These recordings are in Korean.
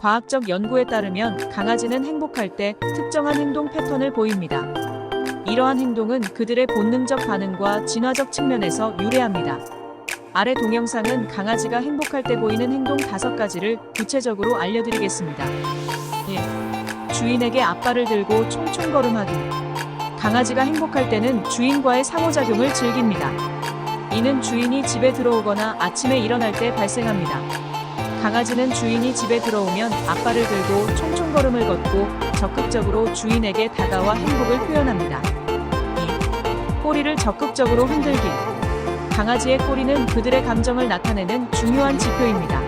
과학적 연구에 따르면 강아지는 행복할 때 특정한 행동 패턴을 보입니다. 이러한 행동은 그들의 본능적 반응과 진화적 측면에서 유래합니다. 아래 동영상은 강아지가 행복할 때 보이는 행동 다섯 가지를 구체적으로 알려드리겠습니다. 1. 주인에게 앞발을 들고 총총걸음하기. 강아지가 행복할 때는 주인과의 상호작용을 즐깁니다. 이는 주인이 집에 들어오거나 아침에 일어날 때 발생합니다. 강아지는 주인이 집에 들어오면 앞발을 들고 총총걸음을 걷고 적극적으로 주인에게 다가와 행복을 표현합니다. 2. 꼬리를 적극적으로 흔들기. 강아지의 꼬리는 그들의 감정을 나타내는 중요한 지표입니다.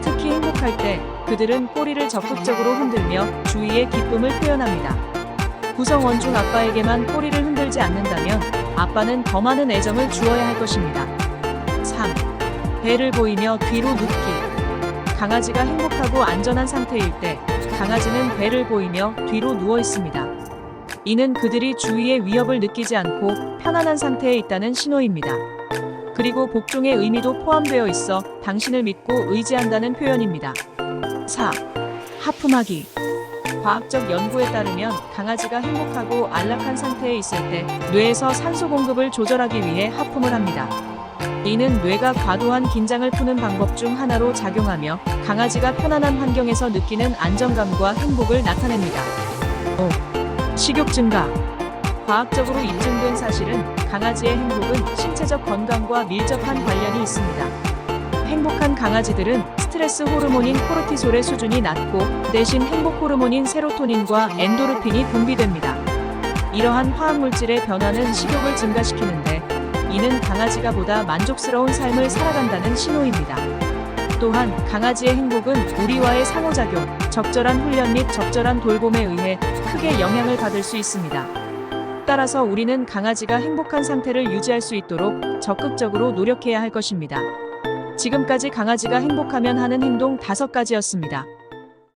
특히 행복할 때 그들은 꼬리를 적극적으로 흔들며 주위의 기쁨을 표현합니다. 구성원 중 아빠에게만 꼬리를 흔들지 않는다면 아빠는 더 많은 애정을 주어야 할 것입니다. 3. 배를 보이며 뒤로 눕기. 강아지가 행복하고 안전한 상태일 때 강아지는 배를 보이며 뒤로 누워 있습니다. 이는 그들이 주위의 위협을 느끼지 않고 편안한 상태에 있다는 신호입니다. 그리고 복종의 의미도 포함되어 있어 당신을 믿고 의지한다는 표현입니다. 4. 하품하기. 과학적 연구에 따르면 강아지가 행복하고 안락한 상태에 있을 때 뇌에서 산소 공급을 조절하기 위해 하품을 합니다. 이는 뇌가 과도한 긴장을 푸는 방법 중 하나로 작용하며 강아지가 편안한 환경에서 느끼는 안정감과 행복을 나타냅니다. 5. 식욕 증가. 과학적으로 입증된 사실은 강아지의 행복은 신체적 건강과 밀접한 관련이 있습니다. 행복한 강아지들은 스트레스 호르몬인 코르티솔의 수준이 낮고 대신 행복 호르몬인 세로토닌과 엔도르핀이 분비됩니다. 이러한 화학물질의 변화는 식욕을 증가시키는데 이는 강아지가 보다 만족스러운 삶을 살아간다는 신호입니다. 또한 강아지의 행복은 우리와의 상호작용, 적절한 훈련 및 적절한 돌봄에 의해 크게 영향을 받을 수 있습니다. 따라서 우리는 강아지가 행복한 상태를 유지할 수 있도록 적극적으로 노력해야 할 것입니다. 지금까지 강아지가 행복하면 하는 행동 다섯 가지였습니다.